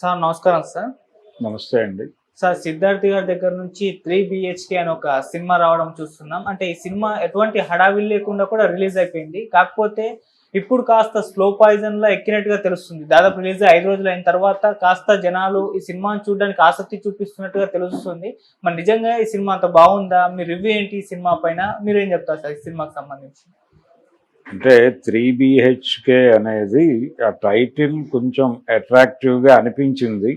Sir నమస్కారం sir. నమస్తే అండి. సార్ సిద్ధార్థ్ గారి దగ్గర నుంచి త్రీ బిహెచ్కే అని ఒక సినిమా రావడం చూస్తున్నాం. అంటే ఈ సినిమా ఎటువంటి హడావిడి లేకుండా కూడా రిలీజ్ అయిపోయింది. కాకపోతే ఇప్పుడు కాస్త స్లో పాయిజన్లో ఎక్కినట్టుగా తెలుస్తుంది. దాదాపు రిలీజ్ ఐదు రోజులు అయిన తర్వాత కాస్త జనాలు ఈ సినిమాను చూడడానికి ఆసక్తి చూపిస్తున్నట్టుగా తెలుస్తుంది. మరి నిజంగా ఈ సినిమా అంత బాగుందా? మీ రివ్యూ ఏంటి ఈ సినిమా పైన? మీరు ఏం చెప్తారు సార్ ఈ సినిమాకి సంబంధించి? అంటే త్రీ బిహెచ్కే అనేది ఆ టైటిల్ కొంచెం అట్రాక్టివ్గా అనిపించింది.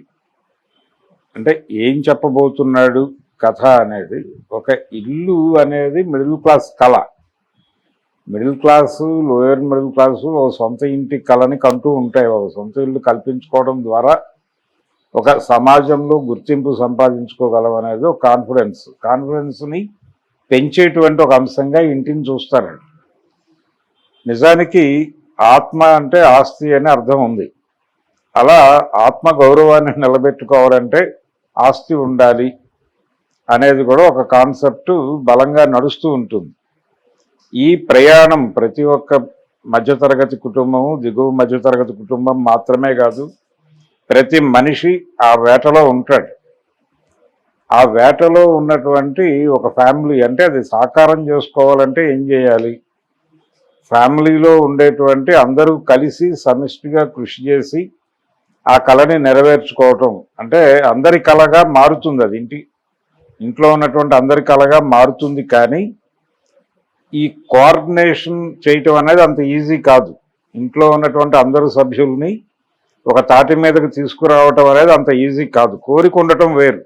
అంటే ఏం చెప్పబోతున్నాడు కథ అనేది ఒక ఇల్లు అనేది మిడిల్ క్లాస్ కళ. Middle class lower middle class ఒక సొంత ఇంటి కళని కంటూ ఉంటాయి ఒక సొంత ఇల్లు కల్పించుకోవడం ద్వారా ఒక సమాజంలో గుర్తింపు సంపాదించుకోగలం అనేది ఒక కాన్ఫిడెన్స్ కాన్ఫిడెన్స్ని పెంచేటువంటి ఒక అంశంగా ఇంటిని చూస్తారండి నిజానికి ఆత్మ అంటే ఆస్తి అని అర్థం ఉంది. అలా ఆత్మ గౌరవాన్ని నిలబెట్టుకోవాలంటే ఆస్తి ఉండాలి అనేది కూడా ఒక కాన్సెప్ట్ బలంగా నడుస్తూ ఉంటుంది. ఈ ప్రయాణం ప్రతి ఒక్క మధ్యతరగతి కుటుంబము దిగువ మధ్యతరగతి కుటుంబం మాత్రమే కాదు ప్రతి మనిషి ఆ వేటలో ఉంటాడు. ఆ వేటలో ఉన్నటువంటి ఒక ఫ్యామిలీ అంటే అది సాకారం చేసుకోవాలంటే ఏం చేయాలి? ఫ్యామిలీలో ఉండేటువంటి అందరూ కలిసి సమిష్టిగా కృషి చేసి ఆ కళని నెరవేర్చుకోవటం. అంటే అందరి కళగా మారుతుంది అది. ఇంటి ఇంట్లో ఉన్నటువంటి అందరి కళగా మారుతుంది కానీ ఈ కోఆర్డినేషన్ చేయటం అనేది అంత ఈజీ కాదు. ఇంట్లో ఉన్నటువంటి అందరు సభ్యుల్ని ఒక తాటి మీదకు తీసుకురావటం అనేది అంత ఈజీ కాదు. కోరిక ఉండటం వేరు.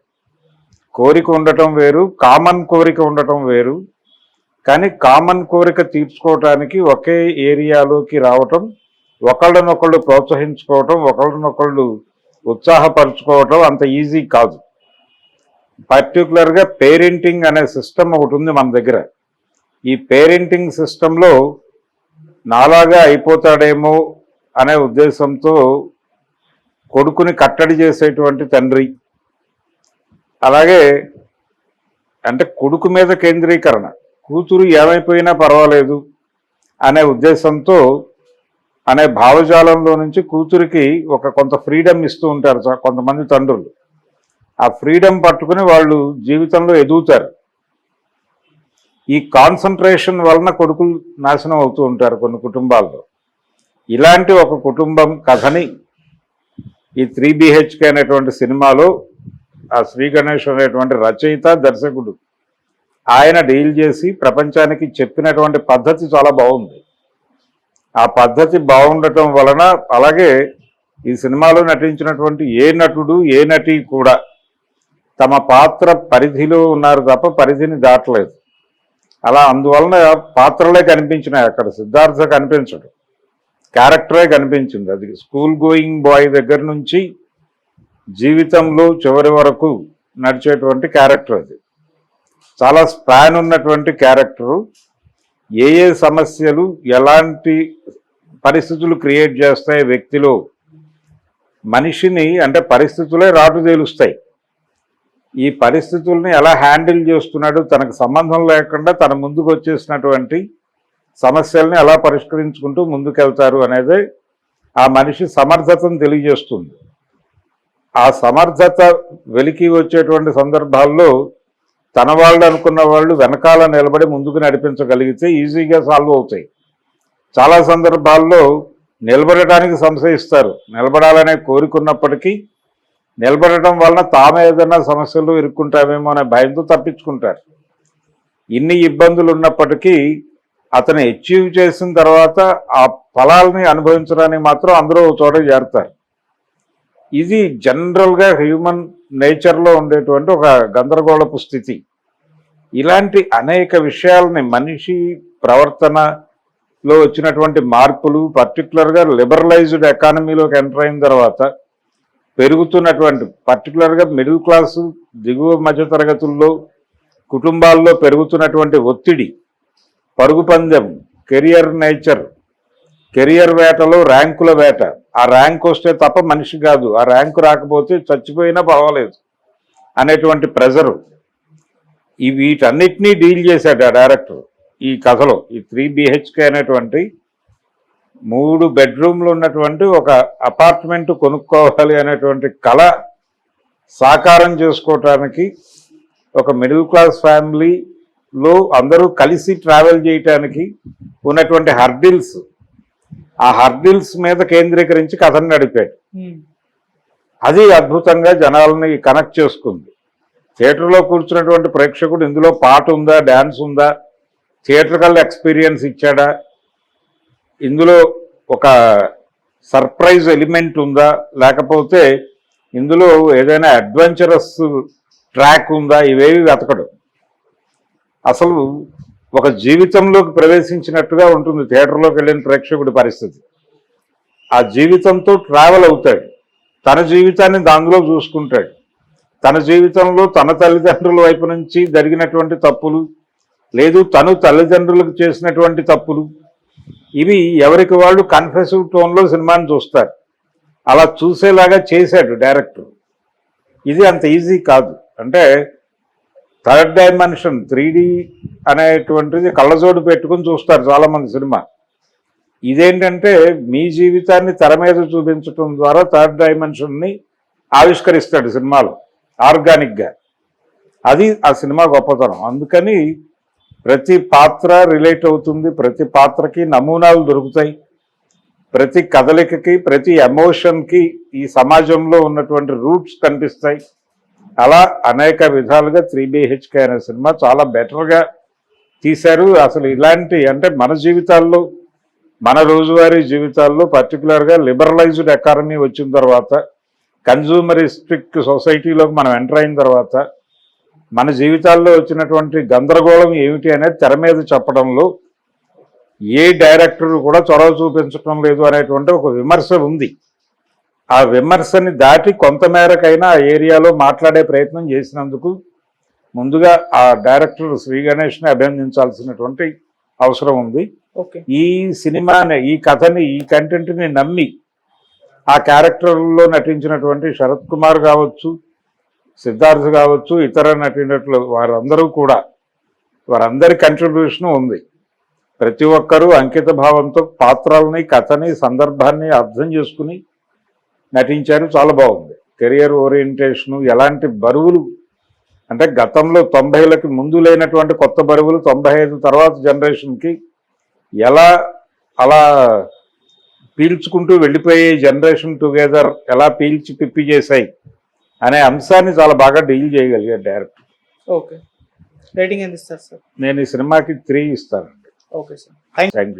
కోరిక ఉండటం వేరు. కామన్ కోరిక ఉండటం వేరు. కానీ కామన్ కోరిక తీర్చుకోవటానికి ఒకే ఏరియాలోకి రావటం ఒకళ్ళనొకళ్ళు ప్రోత్సహించుకోవటం ఒకళ్ళనొకళ్ళు ఉత్సాహపరచుకోవటం అంత ఈజీ కాదు. పర్టికులర్గా పేరెంటింగ్ అనే సిస్టమ్ ఒకటి ఉంది మన దగ్గర. ఈ పేరెంటింగ్ సిస్టంలో నాలాగా అయిపోతాడేమో అనే ఉద్దేశంతో కొడుకుని కట్టడి చేసేటువంటి తండ్రి. అలాగే అంటే కొడుకు మీద కేంద్రీకరణ. కూతురు ఏమైపోయినా పర్వాలేదు అనే ఉద్దేశంతో అనే భావజాలంలో నుంచి కూతురికి ఒక కొంత ఫ్రీడమ్ ఇస్తూ ఉంటారు కొంతమంది తండ్రులు. ఆ ఫ్రీడమ్ పట్టుకుని వాళ్ళు జీవితంలో ఎదుగుతారు. ఈ కాన్సన్ట్రేషన్ వలన కొడుకులు నాశనం అవుతూ ఉంటారు కొన్ని కుటుంబాల్లో. ఇలాంటి ఒక కుటుంబం కథని ఈ త్రీ బిహెచ్కే అనేటువంటి సినిమాలో ఆ శ్రీ గణేష్ అనేటువంటి రచయిత దర్శకుడు ఆయన డీల్ చేసి ప్రపంచానికి చెప్పినటువంటి పద్ధతి చాలా బాగుంది. ఆ పద్ధతి బాగుండటం వలన అలాగే ఈ సినిమాలో నటించినటువంటి ఏ నటుడు ఏ నటి కూడా తమ పాత్ర పరిధిలో ఉన్నారు తప్ప పరిధిని దాటలేదు. అలా అందువలన పాత్రలే కనిపించినాయి అక్కడ. సిద్ధార్థ కనిపించడు. క్యారెక్టరే కనిపించింది. అది స్కూల్ గోయింగ్ బాయ్ దగ్గర నుంచి జీవితంలో చివరి వరకు నడిచేటువంటి క్యారెక్టర్ అది. చాలా స్పాన్ ఉన్నటువంటి క్యారెక్టరు. ఏ ఏ సమస్యలు ఎలాంటి పరిస్థితులు క్రియేట్ చేస్తాయి వ్యక్తిలో. మనిషిని అంటే పరిస్థితులే రాటు తేలుస్తాయి. ఈ పరిస్థితుల్ని ఎలా హ్యాండిల్ చేస్తున్నాడు తనకు సంబంధం లేకుండా తన ముందుకు వచ్చేసినటువంటి సమస్యల్ని ఎలా పరిష్కరించుకుంటూ ముందుకెళ్తారు అనేది ఆ మనిషి సమర్థతను తెలియజేస్తుంది. ఆ సమర్థత వెలికి వచ్చేటువంటి సందర్భాల్లో తన వాళ్ళు అనుకున్న వాళ్ళు వెనకాల నిలబడి ముందుకు నడిపించగలిగితే ఈజీగా సాల్వ్ అవుతాయి. చాలా సందర్భాల్లో నిలబడటానికి సంశయిస్తారు. నిలబడాలనే కోరుకున్నప్పటికీ నిలబడటం వలన తాము ఏదైనా సమస్యలు ఇరుక్కుంటామేమో అనే భయంతో తప్పించుకుంటారు. ఇన్ని ఇబ్బందులు ఉన్నప్పటికీ అతను అచీవ్ చేసిన తర్వాత ఆ ఫలాల్ని అనుభవించడానికి మాత్రం అందరూ చోట చేరుతారు. ఇది జనరల్గా హ్యూమన్ నేచర్లో ఉండేటువంటి ఒక గందరగోళపు స్థితి. ఇలాంటి అనేక విషయాలని మనిషి ప్రవర్తనలో వచ్చినటువంటి మార్పులు పర్టికులర్గా లిబరలైజ్డ్ ఎకానమీలోకి ఎంటర్ అయిన తర్వాత పెరుగుతున్నటువంటి పర్టికులర్గా మిడిల్ క్లాసు దిగువ మధ్య తరగతుల్లో కుటుంబాల్లో పెరుగుతున్నటువంటి ఒత్తిడి పరుగు పందెం కెరియర్ నేచర్ కెరియర్ వేటలో ర్యాంకుల వేట. ఆ ర్యాంక్ వస్తే తప్ప మనిషి కాదు. ఆ ర్యాంకు రాకపోతే చచ్చిపోయినా పర్వాలేదు అనేటువంటి ప్రెజరు. ఈ వీటన్నిటినీ డీల్ చేశాడు ఆ డైరెక్టర్. ఈ కథలో ఈ త్రీ బిహెచ్కే అనేటువంటి మూడు బెడ్రూమ్లు ఉన్నటువంటి ఒక అపార్ట్మెంట్ కొనుక్కోవాలి అనేటువంటి కళ సాకారం చేసుకోవటానికి ఒక మిడిల్ క్లాస్ ఫ్యామిలీలో అందరూ కలిసి ట్రావెల్ చేయటానికి ఉన్నటువంటి హర్డిల్స్ ఆ హర్డిల్స్ మీద కేంద్రీకరించి కథను నడిపాడు. అది అద్భుతంగా జనాలని కనెక్ట్ చేసుకుంది. థియేటర్లో కూర్చున్నటువంటి ప్రేక్షకుడు ఇందులో పాట ఉందా డ్యాన్స్ ఉందా థియేటర్కల్ ఎక్స్పీరియన్స్ ఇచ్చాడా ఇందులో ఒక సర్ప్రైజ్ ఎలిమెంట్ ఉందా లేకపోతే ఇందులో ఏదైనా అడ్వెంచరస్ ట్రాక్ ఉందా ఇవేవి వెతకడు. అసలు ఒక జీవితంలోకి ప్రవేశించినట్టుగా ఉంటుంది థియేటర్లోకి వెళ్ళిన ప్రేక్షకుడి పరిస్థితి. ఆ జీవితంతో ట్రావెల్ అవుతాడు. తన జీవితాన్ని దానిలో చూసుకుంటాడు. తన జీవితంలో తన తల్లిదండ్రుల వైపు నుంచి జరిగినటువంటి తప్పులు లేదు తను తల్లిదండ్రులకు చేసినటువంటి తప్పులు ఇవి ఎవరికి వాళ్ళు కన్ఫెసివ్ టోన్లో సినిమాని చూస్తారు. అలా చూసేలాగా చేశాడు డైరెక్టర్. ఇది అంత ఈజీ కాదు. అంటే థర్డ్ డైమెన్షన్ త్రీ అనేటువంటిది కళ్ళజోడు పెట్టుకుని చూస్తారు చాలామంది సినిమా. ఇదేంటంటే మీ జీవితాన్ని తెర మీద చూపించడం ద్వారా థర్డ్ డైమెన్షన్ని ఆవిష్కరిస్తాడు సినిమాలో ఆర్గానిక్గా. అది ఆ సినిమా గొప్పతనం. అందుకని ప్రతి పాత్ర రిలేట్ అవుతుంది. ప్రతి పాత్రకి నమూనాలు దొరుకుతాయి. ప్రతి కదలికకి ప్రతి ఎమోషన్కి ఈ సమాజంలో ఉన్నటువంటి రూట్స్ కనిపిస్తాయి. అలా అనేక విధాలుగా త్రీ బిహెచ్కే అనే సినిమా చాలా బెటర్గా తీశారు. అసలు ఇలాంటి అంటే మన జీవితాల్లో మన రోజువారీ జీవితాల్లో పర్టికులర్గా లిబరలైజ్డ్ ఎకానమీ వచ్చిన తర్వాత కన్జ్యూమరిస్టిక్ సొసైటీలోకి మనం ఎంటర్ అయిన తర్వాత మన జీవితాల్లో వచ్చినటువంటి గందరగోళం ఏమిటి అనేది తెర మీద చెప్పడంలో ఏ డైరెక్టర్ కూడా చొరవ చూపించడం లేదు అనేటువంటి ఒక విమర్శ ఉంది. ఆ విమర్శని దాటి కొంతమేరకైనా ఆ ఏరియాలో మాట్లాడే ప్రయత్నం చేసినందుకు ముందుగా ఆ డైరెక్టర్ శ్రీ గణేష్ని అభినందించాల్సినటువంటి అవసరం ఉంది. ఓకే. ఈ సినిమాని ఈ కథని ఈ కంటెంట్ని నమ్మి ఆ క్యారెక్టర్లో నటించినటువంటి శరత్ కుమార్ కావచ్చు సిద్ధార్థ్ కావచ్చు ఇతర నటినట్లు వారందరూ కూడా వారందరి కంట్రిబ్యూషన్ ఉంది. ప్రతి ఒక్కరూ అంకిత భావంతో పాత్రల్ని కథని సందర్భాన్ని అర్థం చేసుకుని నటించారు చాలా బాగుంది. కెరియర్ ఓరియంటేషను ఎలాంటి బరువులు అంటే గతంలో తొంభైలకి ముందు లేనటువంటి కొత్త బరువులు తొంభై ఐదు తర్వాత జనరేషన్కి ఎలా అలా పీల్చుకుంటూ వెళ్ళిపోయే జనరేషన్ టుగెదర్ ఎలా పీల్చి పిప్పి చేశాయి అనే అంశాన్ని చాలా బాగా డీల్ చేయగలిగారు డైరెక్టర్. ఓకే. రేటింగ్ ఎంత ఇస్తారు సార్? నేను ఈ సినిమాకి త్రీ ఇస్తానండి. Okay sir. Thank you.